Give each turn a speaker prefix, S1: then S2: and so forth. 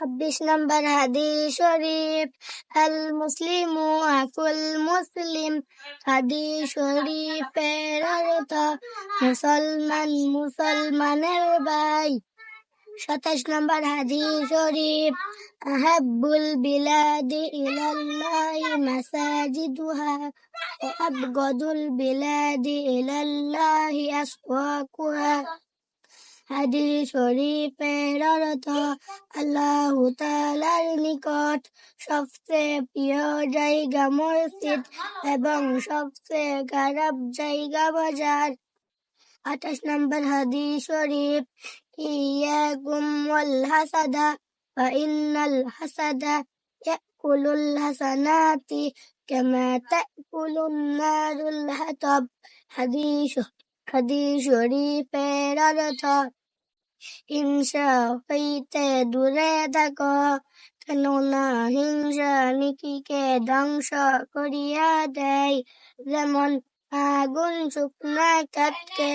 S1: ছাব্বিশ নম্বর হাদিস শরীফ। আল মুসলিম আকুল মুসলিম। হাদিস শরীফের অর্থ, মুসলমান মুসলমানের ভাই। সাতাশ নম্বর হাদিস শরীফ আহাবুল বিলাদি ইলাল্লাহি মাসাজিদুহা আবগদুল বিলাদি ইলাল্লাহি আসওয়াকুহা। হাজির শরীফে রত আল্লাহ তালার নিকট সবচেয়ে প্রিয় জায়গা মসজিদ এবং সবচেয়ে খারাপ জায়গা বাজার। আঠাশ নম্বর হাদি শরীফ ইয়াকুমল হাসাদা ফা ইন্নাল হাসাদা ইয়াকুলুল হাসানাতি কামা তাকুলুন নারুল হাতাব। হাদিস হাদিস শরীফের অর্থ হিংসা হইতে দূরে থাকো। কেননা হিংসা নিকিকে ধ্বংস করিয়া দেয়। যেমন আগুন শুকনা কাঠকে